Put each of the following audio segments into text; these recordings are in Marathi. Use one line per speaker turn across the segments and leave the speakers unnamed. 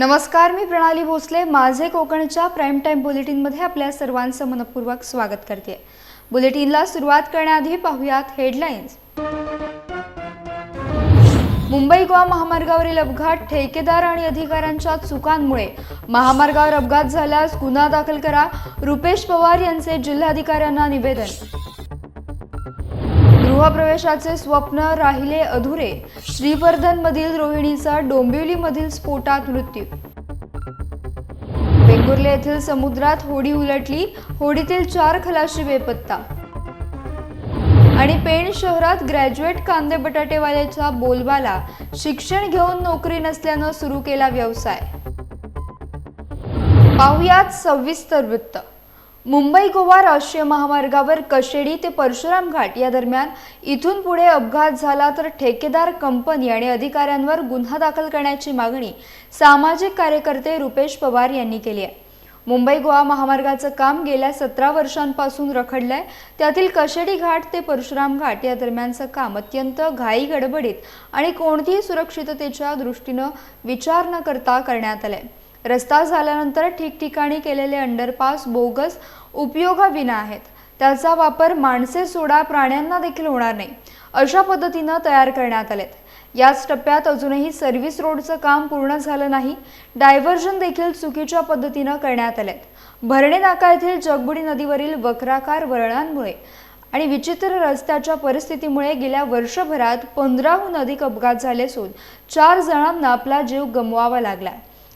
नमस्कार मी प्रणाली भोसले. माझे कोकणच्या प्राईम टाईम बुलेटिनमध्ये आपल्या सर्वांचं मनपूर्वक स्वागत करते. बुलेटिनला सुरुवात करण्याआधी पाहुयात हेडलाईन्स मुंबई गोवा महामार्गावरील अपघात ठेकेदार आणि अधिकाऱ्यांच्या चुकांमुळे महामार्गावर अपघात झाल्यास गुन्हा दाखल करा. रुपेश पवार यांचे जिल्हाधिकाऱ्यांना निवेदन. गृहप्रवेशाचे स्वप्न राहिले अधुरे. श्रीवर्धनमधील रोहिणीचा डोंबिवलीमधील स्फोटात मृत्यू. वेंगुर्ले येथील समुद्रात होडी उलटली. होडीतील चार खलाशी बेपत्ता. आणि पेण शहरात ग्रॅज्युएट कांदे बटाटेवाल्याचा बोलबाला शिक्षण घेऊन नोकरी नसल्यानं सुरू केला व्यवसाय. पाहुयात सविस्तर वृत्त. मुंबई गोवा राष्ट्रीय महामार्गावर कशेडी ते परशुराम घाट या दरम्यान इथून पुढे अपघात झाला तर ठेकेदार कंपनी आणि अधिकाऱ्यांवर गुन्हा दाखल करण्याची मागणी सामाजिक कार्यकर्ते रुपेश पवार यांनी केली आहे. मुंबई गोवा महामार्गाचं काम गेल्या सतरा वर्षांपासून रखडलंय. त्यातील कशेडी घाट ते परशुराम घाट या दरम्यानचं काम अत्यंत घाई गडबडीत आणि कोणतीही सुरक्षिततेच्या दृष्टीनं विचार न करता करण्यात आलंय. रस्ता झाल्यानंतर ठिकठिकाणी केलेले अंडरपास बोगस उपयोगाविना आहेत. त्याचा वापर माणसे सोडा प्राण्यांना देखील होणार नाही अशा पद्धतीनं तयार करण्यात आलेत. याच टप्प्यात अजूनही सर्व्हिस रोडचं काम पूर्ण झालं नाही डायव्हर्जन देखील चुकीच्या पद्धतीनं करण्यात आलेत. भरणे नाका येथील जगबुडी नदीवरील वक्राकार वळणांमुळे आणि विचित्र रस्त्याच्या परिस्थितीमुळे गेल्या वर्षभरात पंधराहून अधिक अपघात झाले असून चार जणांना आपला जीव गमवावा लागला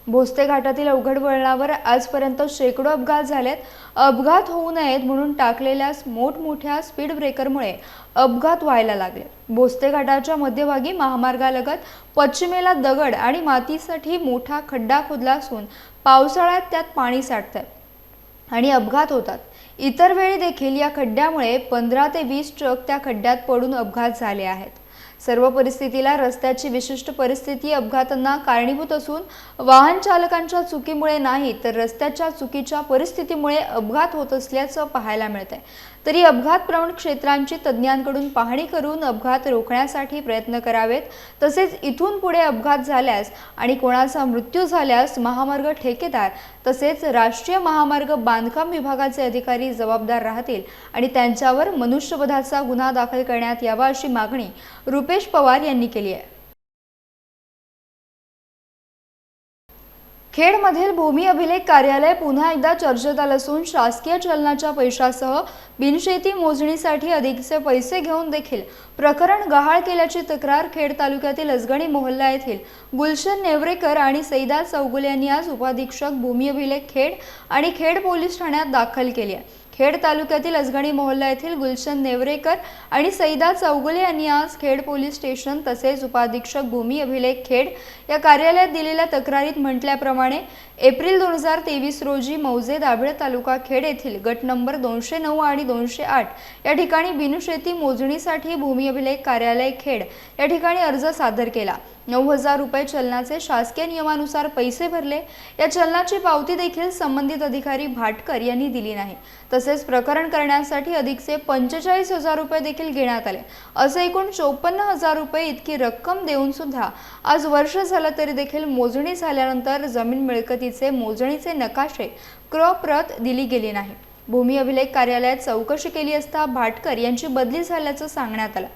भोसते घाटातील अवघड वळणावर आजपर्यंत शेकडो अपघात झालेत. अपघात होऊ नयेत म्हणून टाकलेल्या मोठमोठ्या स्पीड ब्रेकरमुळे अपघात व्हायला लागले. भोसते घाटाच्या मध्यभागी महामार्गालगत पश्चिमेला दगड आणि मातीसाठी मोठा खड्डा खोदला असून पावसाळ्यात त्यात पाणी साठतंय आणि अपघात होतात. इतर वेळी देखील या खड्ड्यामुळे पंधरा ते वीस ट्रक त्या खड्ड्यात पडून अपघात झाले आहेत. सर्व परिस्थितीला रस्त्याची विशिष्ट परिस्थिती अपघातांना कारणीभूत असून वाहन चालकांच्या चुकीमुळे नाही तर रस्त्याच्या चुकीच्या परिस्थितीमुळे अपघात होत असल्याचं पाहायला मिळतंय. तरी अपघात प्रवण क्षेत्रांची तज्ज्ञांकडून पाहणी करून अपघात रोखण्यासाठी प्रयत्न करावेत. तसेच इथून पुढे अपघात झाल्यास आणि कोणाचा मृत्यू झाल्यास महामार्ग ठेकेदार तसेच राष्ट्रीय महामार्ग बांधकाम विभागाचे अधिकारी जबाबदार राहतील आणि त्यांच्यावर मनुष्यवधाचा गुन्हा दाखल करण्यात यावा अशी मागणी रुपेश पवार यांनी केली आहे. खेडमधील भूमी अभिलेख कार्यालय पुन्हा एकदा चर्चेत आलं असून शासकीय चलनाच्या पैशासह बिनशेती मोजणीसाठी अधिकचे पैसे घेऊन देखील प्रकरण गहाळ केल्याची तक्रार खेड तालुक्यातील अजगणी मोहल्ला येथील गुलशन नेवरेकर आणि सैदा चौगुल यांनी आज उपाधीक्षक भूमी अभिलेख खेड आणि खेड पोलीस ठाण्यात दाखल केली आहे. खेड तालुक्यातील अजगणी मोहल्ला येथील गुलशन नेवरेकर आणि सईदा चौगुले यांनी आज खेड पोलीस स्टेशन तसेच उपाधीक्षक भूमी अभिलेख खेड या कार्यालयात दिलेल्या तक्रारीत म्हटल्याप्रमाणे एप्रिल दोन हजार तेवीस रोजी मौजे दाभळे तालुका खेड येथील गट नंबर दोनशे नऊ आणि दोनशे आठ या ठिकाणी बिनशेती मोजणीसाठी भूमी अभिलेख कार्यालय खेड या ठिकाणी अर्ज सादर केला. नऊ हजार रुपये चलनाचे शासकीय नियमानुसार पैसे भरले. या चलनाची पावती देखील संबंधित अधिकारी भाटकर यांनी दिली नाही. तसेच प्रकरण करण्यासाठी अधिकचे पंचेचाळीस हजार रुपये देखील घेण्यात आले. असे एकूण चोपन्न हजार रुपये इतकी रक्कम देऊन सुद्धा आज वर्ष झालं तरी देखील मोजणी झाल्यानंतर जमीन मिळकती मिळकतीचे मोजणीचे नकाशे क्र प्रत दिली गेली नाही. भूमी अभिलेख कार्यालयात चौकशी केली असता भाटकर यांची बदली झाल्याचं सांगण्यात आलं.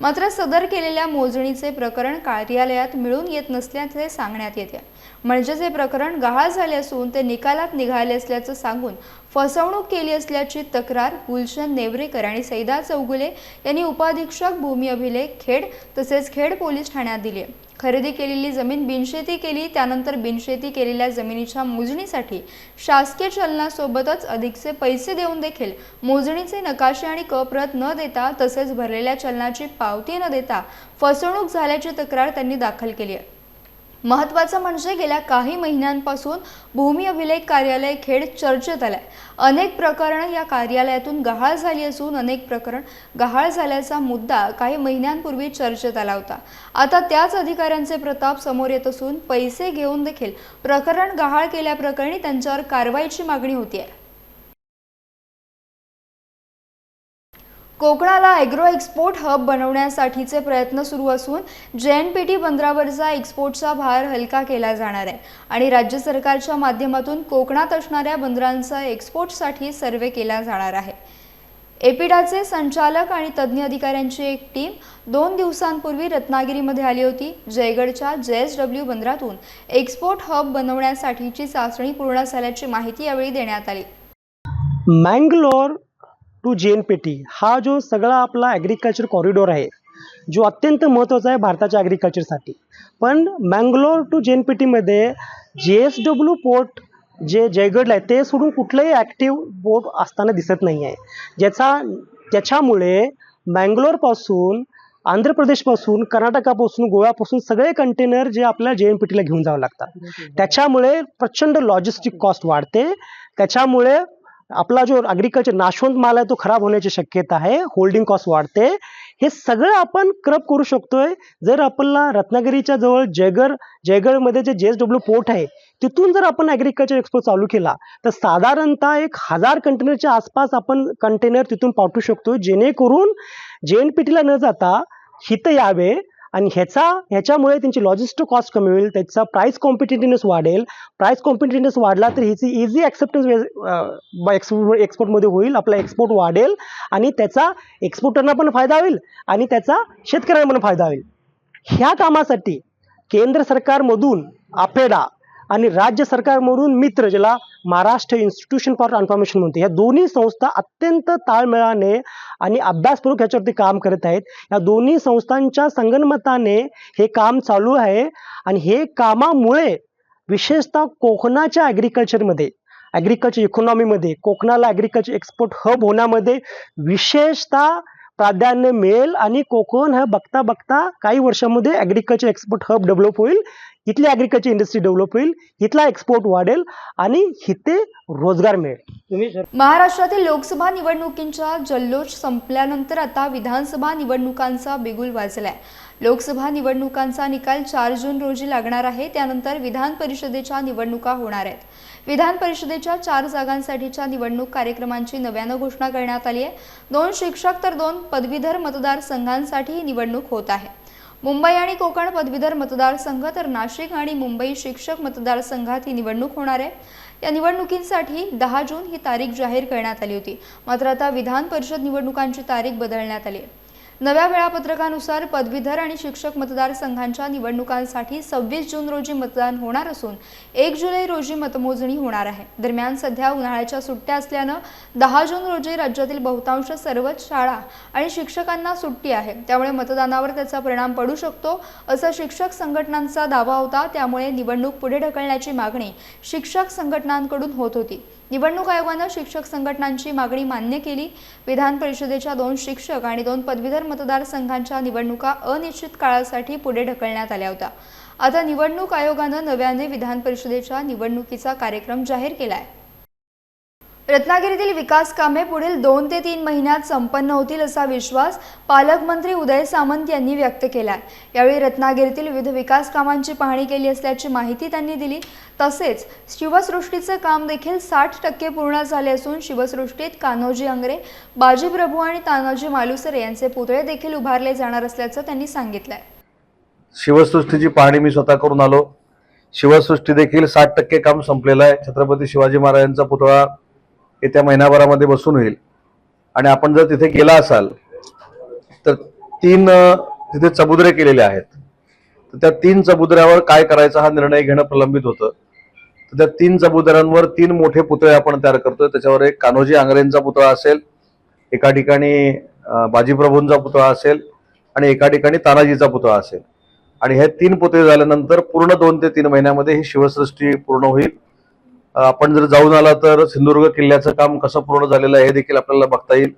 मात्र सदर केलेल्या मोजणीचे प्रकरण कार्यालयात मिळून येत नसल्याचे सांगण्यात येते. म्हणजेच हे प्रकरण गहाळ झाले असून ते निकालात निघाले असल्याचं सांगून फसवणूक केली असल्याची तक्रार गुलशन नेवरेकर आणि सैदा चौगुले यांनी उपाधीक्षक भूमी अभिलेख खेड तसेच खेड पोलीस ठाण्यात दिली. आहे खरेदी केलेली जमीन बिनशेती केली त्यानंतर बिनशेती केलेल्या जमिनीच्या मोजणीसाठी शासकीय चलनासोबतच अधिकचे पैसे देऊन देखील मोजणीचे नकाशे आणि कप्रत न देता तसेच भरलेल्या चलनाची पावती न देता फसवणूक झाल्याची तक्रार त्यांनी दाखल केली आहे. महत्त्वाचं म्हणजे गेल्या काही महिन्यांपासून भूमी अभिलेख कार्यालय खेड चर्चेत आलंय. अनेक प्रकरणं या कार्यालयातून गहाळ झाली असून अनेक प्रकरण गहाळ झाल्याचा मुद्दा काही महिन्यांपूर्वी चर्चेत आला होता. आता त्याच अधिकाऱ्यांचे प्रताप समोर येत असून पैसे घेऊन देखील प्रकरण गहाळ केल्याप्रकरणी त्यांच्यावर कारवाईची मागणी होती आहे कोकणाला ॲग्रो एक्सपोर्ट हब बनवण्यासाठीचे प्रयत्न सुरू असून जे एन पी टी बंदरावरचा एक्सपोर्टचा भार हलका केला जाणार आहे. आणि राज्य सरकारच्या माध्यमातून कोकणात असणाऱ्या बंदरांचा एक्सपोर्टसाठी सर्वे केला जाणार आहे. एपिडाचे संचालक आणि तज्ज्ञ अधिकाऱ्यांची एक टीम दोन दिवसांपूर्वी रत्नागिरीमध्ये आली होती. जयगडच्या जे एस डब्ल्यू बंदरातून एक्सपोर्ट हब बनवण्यासाठीची चाचणी पूर्ण झाल्याची माहिती यावेळी देण्यात आली.
मँगलोर टू जे एन पेटी हा जो सगळा आपला ॲग्रिकल्चर कॉरिडॉर आहे जो अत्यंत महत्त्वाचा आहे भारताच्या ॲग्रिकल्चरसाठी पण Mangalore to J N P टीमध्ये जे एस डब्ल्यू पोर्ट जे जयगडला आहे ते सोडून कुठलंही ॲक्टिव्ह बोट असताना दिसत नाही आहे ज्याचा त्याच्यामुळे मँगलोरपासून आंध्र प्रदेशपासून कर्नाटकापासून गोव्यापासून सगळे कंटेनर जे आपल्या जे एन पी टीला घेऊन जावं लागतात. त्याच्यामुळे प्रचंड लॉजिस्टिक कॉस्ट वाढते. त्याच्यामुळे आपला जो ॲग्रिकल्चर नाशवंत माल आहे तो खराब होण्याची शक्यता आहे होल्डिंग कॉस्ट वाढते. हे सगळं आपण क्रब करू शकतोय. जर आपल्याला रत्नागिरीच्या जवळ जयगड जयगडमध्ये जे जे एस डब्ल्यू पोर्ट आहे तिथून जर आपण ॲग्रिकल्चर एक्सपोर्ट चालू केला तर साधारणतः एक हजार कंटेनरच्या आसपास आपण कंटेनर तिथून पाठवू शकतो जेणेकरून जे एन पी टीला न जाता हिथं यावे. आणि ह्याचा ह्याच्यामुळे त्यांची लॉजिस्टिक कॉस्ट कमी होईल त्याचा प्राईस कॉम्पिटेटिव्हनेस वाढेल. प्राईस कॉम्पिटेटिव्हनेस वाढला तर ह्याची इझी ॲक्सेप्टन्स एक्सपोर्ट एक्सपोर्टमध्ये होईल आपला एक्सपोर्ट वाढेल आणि त्याचा एक्सपोर्टरना पण फायदा होईल आणि त्याचा शेतकऱ्यांना पण फायदा होईल. ह्या कामासाठी केंद्र सरकारमधून आपेडा आणि राज्य सरकारमधून मित्र ज्याला महाराष्ट्र इन्स्टिट्यूशन फॉर ट्रान्सफॉर्मेशन म्हणते या दोन्ही संस्था अत्यंत ताळमेळाने आणि अभ्यासपूर्वक ह्याच्यावरती काम करत आहेत. या दोन्ही संस्थांच्या संगनमताने हे काम चालू आहे आणि हे कामामुळे विशेषतः कोकणाच्या ॲग्रिकल्चरमध्ये ॲग्रिकल्चर इकॉनॉमीमध्ये कोकणाला ॲग्रिकल्चर एक्सपोर्ट हब होण्यामध्ये विशेषतः प्राधान्य मिळेल आणि कोकण हा बघता बघता काही वर्षामध्ये ॲग्रिकल्चर एक्सपोर्ट हब डेव्हलप होईल. इथली ॲग्रिकल्चर इंडस्ट्री डेव्हलप होईल. इथला एक्सपोर्ट वाढेल आणि इथे रोजगार मिळेल.
महाराष्ट्रातील लोकसभा निवडणुकींचा जल्लोष संपल्यानंतर आता विधानसभा निवडणुकांचा बिगुल वाजलाय. लोकसभा निवडणुकांचा निकाल चार जून रोजी लागणार आहे. त्यानंतर विधान परिषदेच्या निवडणुका होणार आहेत. विधान परिषदेच्या चार जागांसाठीच्या निवडणूक कार्यक्रमांची नव्यानं घोषणा करण्यात आली आहे. दोन शिक्षक तर दोन पदवीधर मतदारसंघांसाठी ही निवडणूक होत आहे. मुंबई आणि कोकण पदवीधर मतदारसंघ तर नाशिक आणि मुंबई शिक्षक मतदारसंघात ही निवडणूक होणार आहे. या निवडणुकींसाठी दहा जून ही तारीख जाहीर करण्यात आली होती. मात्र आता विधान परिषद निवडणुकांची तारीख बदलण्यात आली आहे. नव्या वेळापत्रकानुसार पदवीधर आणि शिक्षक मतदारसंघांच्या निवडणुकांसाठी सव्वीस जून रोजी मतदान होणार असून एक जुलै रोजी मतमोजणी होणार आहे. दरम्यान सध्या उन्हाळ्याच्या सुट्ट्या असल्यानं दहा जून रोजी राज्यातील बहुतांश सर्वच शाळा आणि शिक्षकांना सुट्टी आहे. त्यामुळे मतदानावर त्याचा परिणाम पडू शकतो असा शिक्षक संघटनांचा दावा होता. त्यामुळे निवडणूक पुढे ढकलण्याची मागणी शिक्षक संघटनांकडून होत होती. निवडणूक आयोगानं शिक्षक संघटनांची मागणी मान्य केली. विधान परिषदेच्या दोन शिक्षक आणि दोन पदवीधर मतदारसंघांच्या निवडणुका अनिश्चित काळासाठी पुढे ढकलण्यात आल्या होत्या. आता निवडणूक आयोगानं नव्याने विधान परिषदेच्या निवडणुकीचा कार्यक्रम जाहीर केला आहे रत्नागिरीतील विकास कामे पुढील दोन ते तीन महिन्यात संपन्न होतील असा विश्वास पालकमंत्री उदय सामंत यांनी व्यक्त केला आहे यावेळी रत्नागिरीतील विविध विकास कामांची पाहणी केली असल्याची माहिती त्यांनी दिली. तसेच शिवसृष्टीचं काम देखील साठ टक्के पूर्ण झाले असून शिवसृष्टीत कान्होजी अंगरे बाजी प्रभू आणि तानाजी मालुसरे यांचे पुतळे देखील उभारले जाणार असल्याचं त्यांनी सांगितलंय.
शिवसृष्टीची पाहणी मी स्वतः करून आलो. शिवसृष्टी देखील साठ टक्के काम संपलेलं आहे. छत्रपती शिवाजी महाराजांचा पुतळा येत्या महिनाभरामध्ये बसून होईल. आणि आपण जर तिथे गेला असाल तर तीन तिथे चबुद्रे केलेले आहेत. तर त्या तीन चबुद्र्यावर काय करायचा हा निर्णय घेणं प्रलंबित होतं. तर त्या तीन चबुद्र्यांवर तीन मोठे पुतळे आपण तयार करतोय. त्याच्यावर एक कान्होजी आंग्रेंचा पुतळा असेल एका ठिकाणी बाजीप्रभूंचा पुतळा असेल आणि एका ठिकाणी तानाजीचा पुतळा असेल. आणि हे तीन पुतळे झाल्यानंतर पूर्ण दोन ते तीन महिन्यामध्ये ही शिवसृष्टी पूर्ण होईल. आपण जर जाऊन आला तर सिंधुदुर्ग किल्ल्याचं काम कसं पूर्ण झालेलं आहे हे देखील आपल्याला बघता येईल.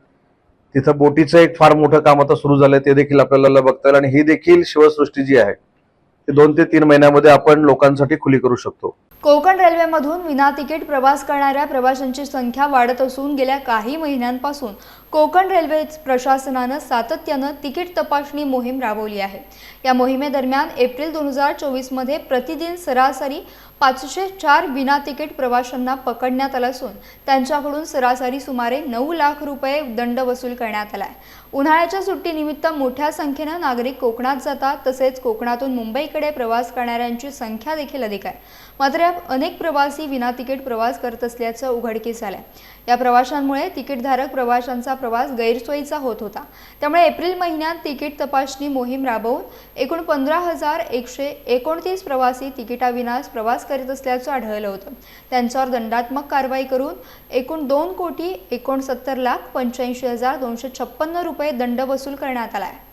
तिथं बोटीचं एक फार मोठं काम आता सुरू झालंय ते देखील आपल्याला बघता येईल. आणि ही देखील शिवसृष्टी जी आहे ती दोन ते तीन महिन्यामध्ये आपण लोकांसाठी खुली करू शकतो.
कोकण रेल्वेमधून विना तिकीट प्रवास करणाऱ्या प्रवाशांची संख्या वाढत असून गेल्या काही महिन्यांपासून कोकण रेल्वे प्रशासनानं सातत्यानं तिकीट तपासणी मोहीम राबवली आहे. या मोहिमेदरम्यान एप्रिल दोन हजार चोवीसमध्ये प्रतिदिन सरासरी पाचशे चार विना तिकीट प्रवाशांना पकडण्यात आलं असून त्यांच्याकडून सरासरी सुमारे नऊ लाख रुपये दंड वसूल करण्यात आला आहे उन्हाळ्याच्या सुट्टीनिमित्त मोठ्या संख्येनं नागरिक कोकणात जातात तसेच कोकणातून मुंबईकडे प्रवास करणाऱ्यांची संख्या देखील अधिक आहे. मात्र अनेक प्रवासी विना तिकीट प्रवास करत असल्याचं उघडकीस आलं या प्रवाशांमुळे तिकीटधारक प्रवाशांचा प्रवास गैरसोयीचा होत होता. त्यामुळे एप्रिल महिन्यात तिकीट तपासणी मोहीम राबवून एकूण पंधरा हजार एकशे एकोणतीस प्रवासी तिकिटाविनाच प्रवास करीत असल्याचं आढळलं होतं. त्यांच्यावर दंडात्मक कारवाई करून एकूण दोन कोटी एकोणसत्तर लाख पंच्याऐंशी हजार दोनशे छप्पन्न रुपये दंड वसूल करण्यात आला आहे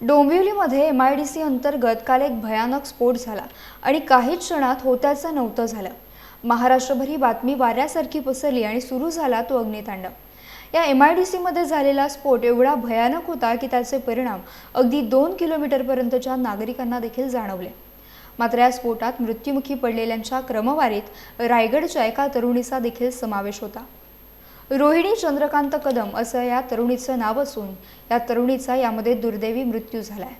डोंबिवलीमध्ये एम आय डी सी अंतर्गत काल एक भयानक स्फोट झाला आणि काही क्षणात होत्याचं नव्हतं झालं. महाराष्ट्रभर ही बातमी वाऱ्यासारखी पसरली आणि सुरू झाला तो अग्नितांडव या एम आय डी सीमध्ये झालेला स्फोट एवढा भयानक होता की त्याचे परिणाम अगदी दोन किलोमीटरपर्यंतच्या नागरिकांना देखील जाणवले. मात्र या स्फोटात मृत्युमुखी पडलेल्यांच्या क्रमवारीत रायगडच्या एका तरुणीचा देखील समावेश होता. रोहिणी चंद्रकांत कदम असं या तरुणीचं नाव असून या तरुणीचा यामध्ये दुर्दैवी मृत्यू झालाय.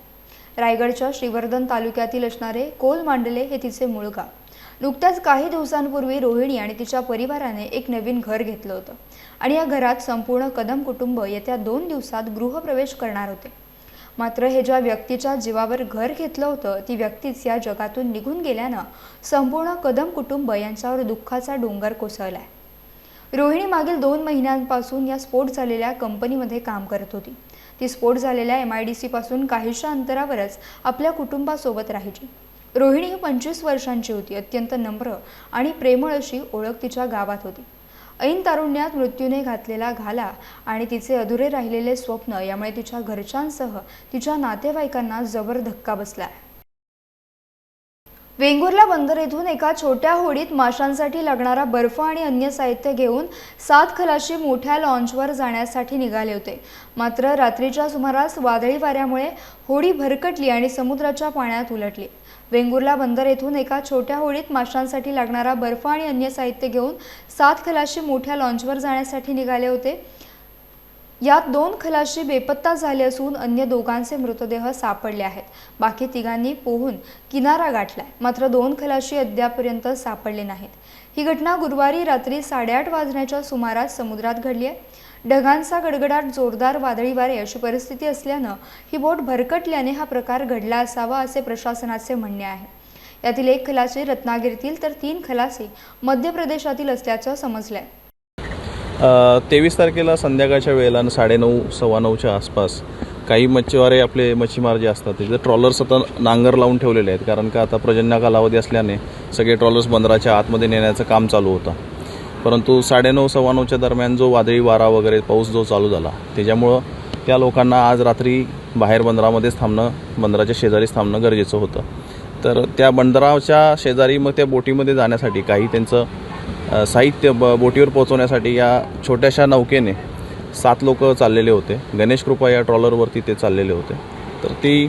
रायगडच्या श्रीवर्धन तालुक्यातील असणारे कोल मांडले हे तिचे मूळ गाव. नुकत्याच काही दिवसांपूर्वी रोहिणी आणि तिच्या परिवाराने एक नवीन घर घेतलं होतं. आणि या घरात संपूर्ण कदम कुटुंब येत्या दोन दिवसात गृहप्रवेश करणार होते. मात्र हे ज्या व्यक्तीच्या जीवावर घर घेतलं होतं ती व्यक्तीच या जगातून निघून गेल्यानं संपूर्ण कदम कुटुंब यांच्यावर दुःखाचा डोंगर कोसळलाय. रोहिणी मागील दोन महिन्यांपासून या स्फोट झालेल्या कंपनीमध्ये काम करत होती. ती स्फोट झालेल्या एम आय डी सीपासून काहीशा अंतरावरच आपल्या कुटुंबासोबत राहायची. रोहिणी ही पंचवीस वर्षांची होती अत्यंत नम्र आणि प्रेमळ अशी ओळख तिच्या गावात होती. ऐन तारुण्यात मृत्यूने घातलेला घाला आणि तिचे अधुरे राहिलेले स्वप्न यामुळे तिच्या घरच्यांसह तिच्या नातेवाईकांना जबर धक्का बसला. आहे वेंगुर्ला बंदर येथून एका छोट्या होडीत माशांसाठी लागणारा बर्फ आणि अन्य साहित्य घेऊन सात खलाशी मोठ्या लॉन्चवर जाण्यासाठी निघाले होते. मात्र रात्रीच्या सुमारास वादळी वाऱ्यामुळे होडी भरकटली आणि समुद्राच्या पाण्यात उलटली. वेंगुर्ला बंदर येथून एका छोट्या होडीत माशांसाठी लागणारा बर्फ आणि अन्य साहित्य घेऊन सात खलाशी मोठ्या लॉन्चवर जाण्यासाठी निघाले होते. यात दोन खलाशी बेपत्ता झाले असून अन्य दोघांचे मृतदेह सापडले आहेत. बाकी तिघांनी पोहून किनारा गाठलाय. मात्र दोन खलाशी अद्यापर्यंत सापडले नाहीत. ही घटना गुरुवारी रात्री साडेआठ वाजण्याच्या सुमारास समुद्रात घडली आहे. ढगांचा गडगडाट जोरदार वादळी वारे अशी परिस्थिती असल्यानं ही बोट भरकटल्याने हा प्रकार घडला असावा असे प्रशासनाचे म्हणणे आहे. यातील एक खलासी रत्नागिरीतील तर तीन खलासी मध्य प्रदेशातील असल्याचं समजलंय.
तेवीस तारखेला संध्याकाळच्या वेळेला साडेनऊ सव्वा नऊच्या आसपास काही मच्छीमारे आपले मच्छीमार जे असतात तिथे ट्रॉलर्स आता नांगर लावून ठेवलेले आहेत. कारण का आता पर्जन्य कालावधी असल्याने सगळे ट्रॉलर्स बंदराच्या आतमध्ये नेण्याचं काम चालू होतं. परंतु साडेनऊ सव्वा नऊच्या दरम्यान जो वादळी वारा वगैरे पाऊस जो चालू झाला त्याच्यामुळं त्या लोकांना आज रात्री बाहेर बंदरामध्येच थांबणं बंदराच्या शेजारीच थांबणं गरजेचं होतं. तर त्या बंदराच्या शेजारी मग त्या बोटीमध्ये जाण्यासाठी काही त्यांचं साहित्य ब बोटीवर पोहोचवण्यासाठी या छोट्याशा नौकेने सात लोक चाललेले होते. गणेश कृपा या ट्रॉलरवरती ते चाललेले होते. तर ती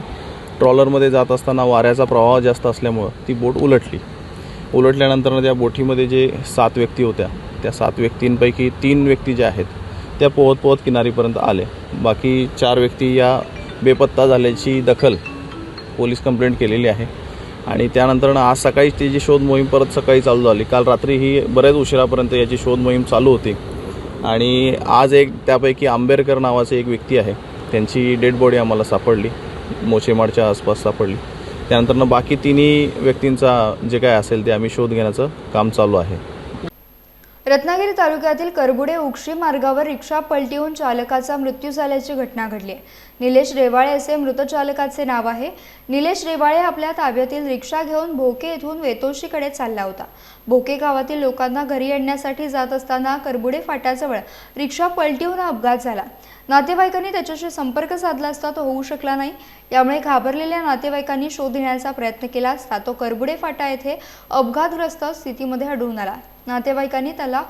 ट्रॉलरमध्ये जात असताना वाऱ्याचा प्रवाह जास्त असल्यामुळं ती बोट उलटली. उलटल्यानंतर त्या बोटीमध्ये जे सात व्यक्ती होत्या त्या सात व्यक्तींपैकी तीन व्यक्ती ज्या आहेत त्या पोहत पोहत किनारीपर्यंत आले. बाकी चार व्यक्ती या बेपत्ता झाल्याची दखल पोलीस कंप्लेंट केलेली आहे. आणि त्यानंतर आज सकाळी त्याची शोध मोहीम परत सकाळी चालू झाली. काल रात्री ही बऱ्याच उशिरापर्यंत याची शोध मोहीम चालू होती. आणि आज एक त्यापैकी आंबेडकर नावाचे एक व्यक्ती आहे. त्यांची डेड बॉडी आम्हाला सापडली. मोचेमाडच्या आसपास सापडली. त्यानंतर बाकी तिन्ही व्यक्तींचा जे काय असेल ते आम्ही शोध घेण्याचं काम चालू आहे.
रत्नागिरी तालुक्यातील करबुडे उक्षी मार्गावर रिक्षा पलटीहून चालकाचा मृत्यू झाल्याची घटना घडली. आहे निलेश रेवाळे असे मृत चालकाचे नाव आहे. निलेश रेवाळे आपल्या ताब्यातील रिक्षा घेऊन भोके येथून वेतोशीकडे चालला होता. भोके गावातील लोकांना घरी आणण्यासाठी जात असताना करबुडे फाट्याजवळ रिक्षा पलटीहून अपघात झाला. नातेवाईकांनी त्याच्याशी संपर्क साधला असता तो होऊ शकला नाही. यामुळे घाबरलेल्या नातेवाईकांनी शोध घेण्याचा प्रयत्न केला असता तो करबुडे फाटा येथे अपघातग्रस्त स्थितीमध्ये आढळून आला. नातेवाईकांनी त्याला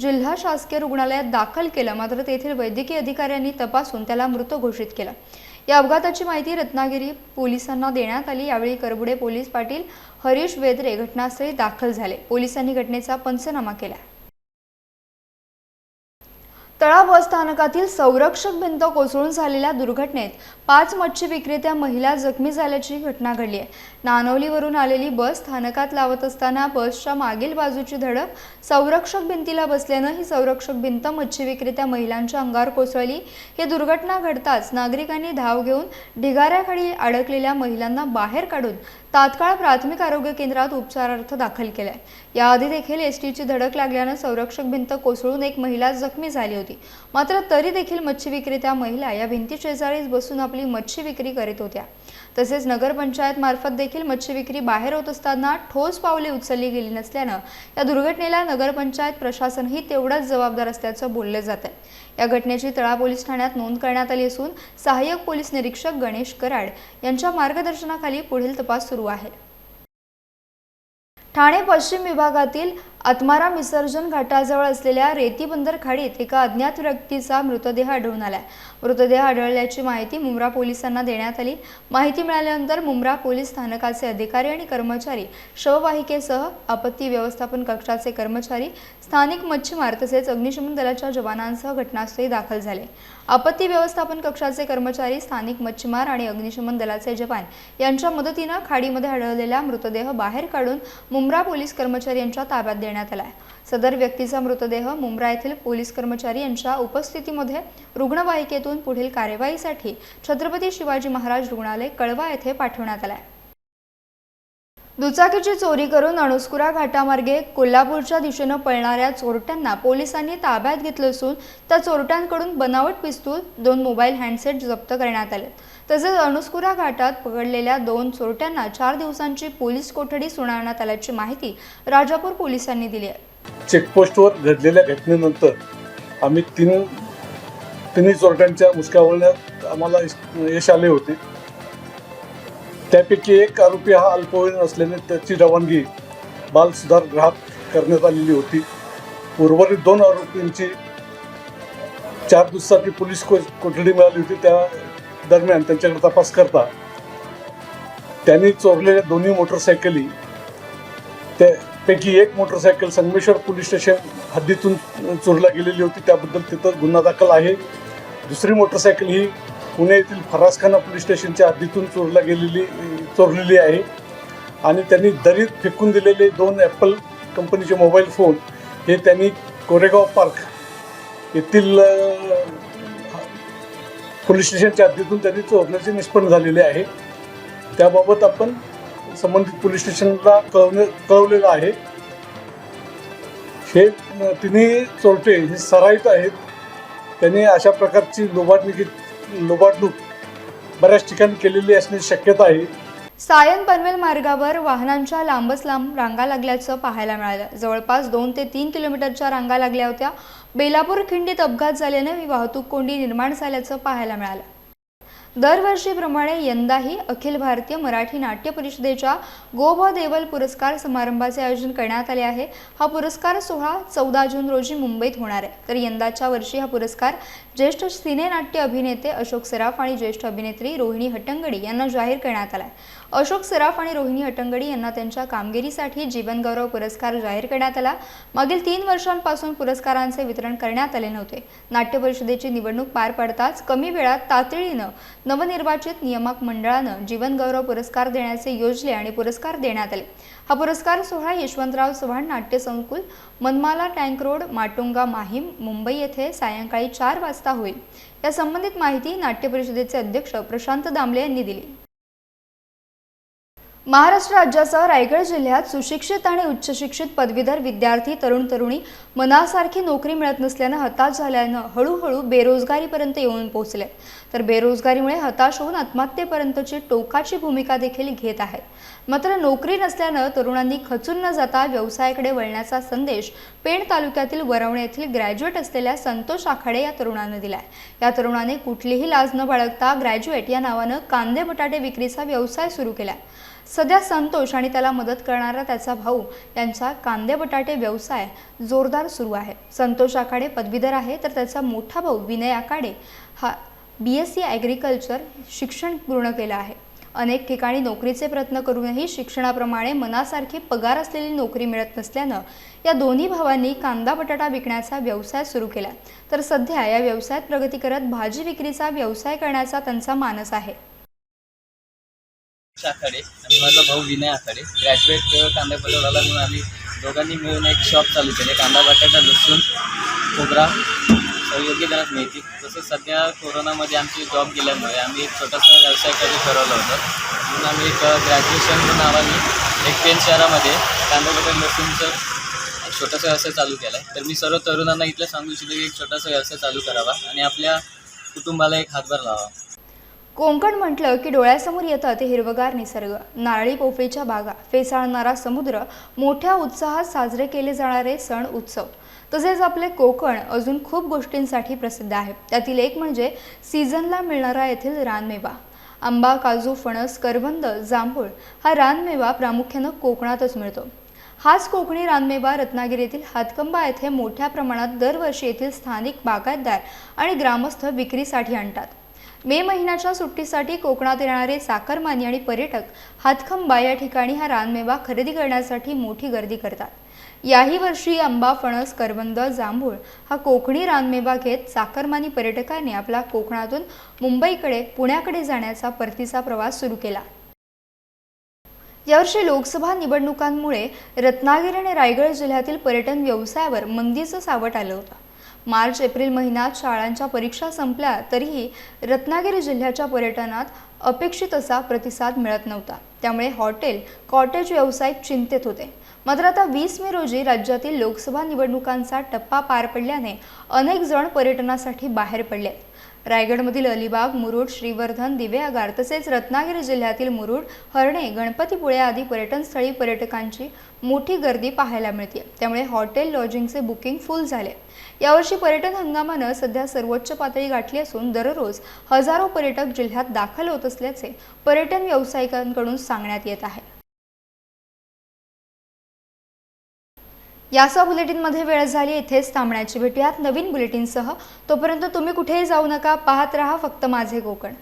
जिल्हा शासकीय रुग्णालयात दाखल केलं मात्र तेथील वैद्यकीय अधिकाऱ्यांनी तपासून त्याला मृत घोषित केलं. या अपघाताची माहिती रत्नागिरी पोलिसांना देण्यात आली. यावेळी करबुडे पोलीस पाटील हरीश वेद्रे घटनास्थळी दाखल झाले. पोलिसांनी घटनेचा पंचनामा केला. तळा बस स्थानकातील संरक्षक भिंत कोसळून झालेल्या दुर्घटनेत पाच मच्छी विक्रेत्या महिला जखमी झाल्याची घटना घडली आहे. नानवलीवरून आलेली बस स्थानकात लावत असताना बसच्या मागील बाजूची धडक संरक्षक भिंतीला बसल्यानं ही संरक्षक भिंत मच्छी विक्रेत्या महिलांच्या अंगावर कोसळली. ही दुर्घटना घडताच नागरिकांनी धाव घेऊन ढिगाऱ्याखाली अडकलेल्या महिलांना बाहेर काढून तात्काळ प्राथमिक आरोग्य केंद्रात उपचारार्थ दाखल केलाय. याआधी देखील एसटीची धडक लागल्यानं संरक्षक भिंत कोसळून एक महिला जखमी झाली होती. मात्र तरी देखील मच्छी विक्रेत्या महिला या भिंती शेजारीच बसून आपली मच्छी विक्री करीत होत्या. तसेच नगरपंचायत मार्फत देखील मच्छी विक्री बाहेर होत असताना ठोस पावले उचलली गेली नसल्यानं या दुर्घटनेला नगरपंचायत प्रशासनही तेवढाच जबाबदार असल्याचं बोललं जात आहे या घटनेची तळा पोलीस ठाण्यात नोंद करण्यात आली असून सहाय्यक पोलीस निरीक्षक गणेश कराड यांच्या मार्गदर्शनाखाली पुढील तपास सुरू आहे. ठाणे पश्चिम विभागातील आत्मारा विसर्जन घाटाजवळ असलेल्या रेतीबंदर खाडीत एका अज्ञात व्यक्तीचा मृतदेह आढळून आलाय. मृतदेह आढळल्याची माहिती मुंब्रा पोलिसांना देण्यात आली. माहिती मिळाल्यानंतर मुंब्रा पोलीस स्थानकाचे अधिकारी आणि कर्मचारी शववाहिकेसह आपत्ती व्यवस्थापन कक्षाचे कर्मचारी स्थानिक मच्छीमार तसेच अग्निशमन दलाच्या जवानांसह घटनास्थळी दाखल झाले. आपत्ती व्यवस्थापन कक्षाचे कर्मचारी स्थानिक मच्छीमार आणि अग्निशमन दलाचे जवान यांच्या मदतीनं खाडीमध्ये आढळलेला मृतदेह बाहेर काढून मुंब्रा पोलीस कर्मचारी यांच्या ताब्यात देण्यात आला आहे सदर व्यक्तीचा मृतदेह मुंब्रा येथील पोलीस कर्मचारी यांच्या उपस्थितीमध्ये रुग्णवाहिकेतून पुढील कार्यवाहीसाठी छत्रपती शिवाजी महाराज रुग्णालय कळवा येथे पाठवण्यात आला दुचाकीची चोरी करून अणुस्कुरा घाटामार्गे कोल्हापूरच्या दिशेनं पळणाऱ्या चोरट्यांना पोलिसांनी ताब्यात घेतलं असून त्या चोरट्यांकडून बनावट पिस्तूल दोन मोबाईल हँडसेट जप्त करण्यात आले. तसेच अणुस्कुरा घाटात पकडलेल्या दोन चोरट्यांना चार दिवसांची पोलीस कोठडी सुनावण्यात आल्याची माहिती राजापूर पोलिसांनी दिली आहे.
चेकपोस्टवर घडलेल्या घटनेनंतर आम्ही तीन तिन्ही चोरट्यांच्या मुसकावण्यात आम्हाला यश- आले होते. त्यापैकी एक आरोपी हा अल्पवयीन असल्याने त्याची रवानगी बाल सुधार गृहात करण्यात आलेली होती. उर्वरित दोन आरोपींची चार दिवसासाठी पोलीस को कोठडी मिळाली होती. त्या दरम्यान त्यांच्याकडे तपास करता त्यांनी चोरलेल्या दोन्ही मोटरसायकली त्यापैकी एक मोटरसायकल संगमेश्वर पोलीस स्टेशन हद्दीतून चोरला गेलेली होती. त्याबद्दल तिथं गुन्हा दाखल आहे. दुसरी मोटरसायकल ही पुणे येथील फरासखाना पोलीस स्टेशनच्या हद्दीतून चोरला गेलेली चोरलेली आहे. आणि त्यांनी दरीत फेकून दिलेले दोन ॲपल कंपनीचे मोबाईल फोन हे त्यांनी कोरेगाव पार्क येथील पोलीस स्टेशनच्या हद्दीतून त्यांनी चोरण्याचे निष्पन्न झालेले आहे. त्याबाबत आपण संबंधित पोलीस स्टेशनला कळवणे कळवलेलं आहे. हे तिन्ही चोरटे हे सराईत आहेत त्यांनी अशा प्रकारची लोबाडणुकी लोबाडणूक बऱ्याच ठिकाणी केलेली असण्याची शक्यता आहे.
सायन पनवेल मार्गावर वाहनांच्या लांबच लांब रांगा लागल्याचं पाहायला मिळालं. जवळपास दोन ते तीन किलोमीटरच्या रांगा लागल्या होत्या. बेलापूर खिंडीत अपघात झाल्यानं ही वाहतूक कोंडी निर्माण झाल्याचं पाहायला मिळालं. दरवर्षीप्रमाणे यंदाही अखिल भारतीय मराठी नाट्य परिषदेच्या गो देवल पुरस्कार समारंभाचे आयोजन करण्यात आले आहे. हा पुरस्कार सोहळा चौदा जून रोजी मुंबईत होणार आहे. तर यंदाच्या वर्षी हा पुरस्कार ज्येष्ठ सिनेनाट्य अभिनेते अशोक सराफ आणि ज्येष्ठ अभिनेत्री रोहिणी हट्टंगडी यांना जाहीर करण्यात आला आहे. अशोक सराफ आणि रोहिणी अटंगडी यांना त्यांच्या कामगिरीसाठी जीवनगौरव पुरस्कार जाहीर करण्यात आला. मागील तीन वर्षांपासून पुरस्कारांचे वितरण करण्यात आले नव्हते. नाट्य परिषदेची निवडणूक पार पडताच कमी वेळात तातडीनं नवनिर्वाचित नियामक मंडळानं जीवनगौरव पुरस्कार देण्याचे योजले आणि पुरस्कार देण्यात आले. हा पुरस्कार सोहळा यशवंतराव चव्हाण नाट्य संकुल मनमाला टँक रोड माटुंगा माहीम मुंबई येथे सायंकाळी चार वाजता होईल. या संबंधित माहिती नाट्य परिषदेचे अध्यक्ष प्रशांत दामले यांनी दिली. महाराष्ट्र राज्यासह रायगड जिल्ह्यात सुशिक्षित आणि उच्च शिक्षित पदवीधर विद्यार्थी तरुण तरुणी मनासारखी नोकरी मिळत नसल्यानं हताश झाल्यानं हळूहळू बेरोजगारीपर्यंत येऊन पोहोचले. तर बेरोजगारीमुळे हताश होऊन आत्महत्येपर्यंतची टोकाची भूमिका देखील घेत आहेत. मात्र नोकरी नसल्यानं तरुणांनी खचून न जाता व्यवसायाकडे वळण्याचा संदेश पेण तालुक्यातील वरवणे येथील ग्रॅज्युएट असलेल्या संतोष आखाडे या तरुणानं आहे या तरुणाने कुठलीही लाज न बाळगता ग्रॅज्युएट या नावानं कांदे बटाटे विक्रीचा व्यवसाय सुरू केला सध्या संतोष आणि त्याला मदत करणारा त्याचा भाऊ यांचा कांदे बटाटे व्यवसाय जोरदार सुरू आहे. संतोष आखाडे पदवीधर आहे तर त्याचा मोठा भाऊ विनय आखाडे हा बी एस सी ॲग्रिकल्चर शिक्षण पूर्ण केलं आहे. अनेक ठिकाणी नोकरीचे प्रयत्न करूनही शिक्षणाप्रमाणे मनासारखी पगार असलेली नोकरी मिळत नसल्यानं या दोन्ही भावांनी कांदा बटाटा विकण्याचा व्यवसाय सुरू केला. तर सध्या या व्यवसायात प्रगती करत भाजी विक्रीचा व्यवसाय करण्याचा त्यांचा मानस आहे.
आखाडे आणि माझा भाऊ विनय आखाडे. ग्रॅज्युएट कांदा पटोडाला म्हणून आम्ही दोघांनी मिळून एक शॉप चालू केले. कांदा बटाटा लसूण खोबरा. योग्य दरात मिळते तसेच सध्या कोरोनामध्ये आमची जॉब गेल्यामुळे आम्ही एक छोटासा व्यवसाय कधी ठरवला होता. म्हणून आम्ही एक ग्रॅज्युएशन नावाने एक पेन शहरामध्ये कांदा बटाटा लसूणचं छोटासा व्यवसाय चालू केला आहे तर मी सर्व तरुणांना इथलं सांगू इच्छितो की एक छोटासा व्यवसाय चालू करावा आणि आपल्या कुटुंबाला एक हातभार लावा
कोकण म्हटलं की डोळ्यासमोर येतं ते हिरवगार निसर्ग. नारळी पोफळीच्या बागा फेसाळणारा समुद्र मोठ्या उत्साहात साजरे केले जाणारे सण उत्सव. तसेच आपले कोकण अजून खूप गोष्टींसाठी प्रसिद्ध आहे. त्यातील एक म्हणजे सीझनला मिळणारा येथील रानमेवा. आंबा काजू फणस करवंद जांभूळ हा रानमेवा प्रामुख्यानं कोकणातच मिळतो. हाच कोकणी रानमेवा रत्नागिरीतील हातकंबा येथे मोठ्या प्रमाणात दरवर्षी येथील स्थानिक बागायतदार आणि ग्रामस्थ विक्रीसाठी आणतात. मे महिन्याच्या सुट्टीसाठी कोकणात येणारे चाकरमानी आणि पर्यटक हातखंबा या ठिकाणी हा रानमेवा खरेदी करण्यासाठी मोठी गर्दी करतात. याही वर्षी आंबा फणस करवंद जांभूळ हा कोकणी रानमेवा घेत चाकरमानी पर्यटकांनी आपला कोकणातून मुंबईकडे पुण्याकडे जाण्याचा परतीचा प्रवास सुरू केला. यावर्षी लोकसभा निवडणुकांमुळे रत्नागिरी आणि रायगड जिल्ह्यातील पर्यटन व्यवसायावर मंदीचं सावट आलं होतं. मार्च एप्रिल महिन्यात शाळांच्या परीक्षा संपल्या तरीही रत्नागिरी जिल्ह्याच्या पर्यटनात अपेक्षित असा प्रतिसाद मिळत नव्हता. त्यामुळे हॉटेल कॉटेज व्यावसायिक चिंतेत होते. मात्र आता वीस मे रोजी राज्यातील लोकसभा निवडणुकांचा टप्पा पार पडल्याने अनेक जण पर्यटनासाठी बाहेर पडले. आहेत रायगडमधील अलिबाग मुरुड श्रीवर्धन दिवेआगार तसेच रत्नागिरी जिल्ह्यातील मुरुड हरणे गणपतीपुळे आदी पर्यटनस्थळी पर्यटकांची मोठी गर्दी पाहायला मिळते. त्यामुळे हॉटेल लॉजिंगचे बुकिंग फुल झाले. यावर्षी पर्यटन हंगामानं सध्या सर्वोच्च पातळी गाठली असून दररोज हजारो पर्यटक जिल्ह्यात दाखल होत असल्याचे पर्यटन व्यावसायिकांकडून सांगण्यात येत आहे. यासह बुलेटिनमध्ये वेळ झाली इथेच थांबण्याची. भेटूयात नवीन बुलेटिनसह. तोपर्यंत तुम्ही कुठेही जाऊ नका पाहत रहा फक्त माझे कोकण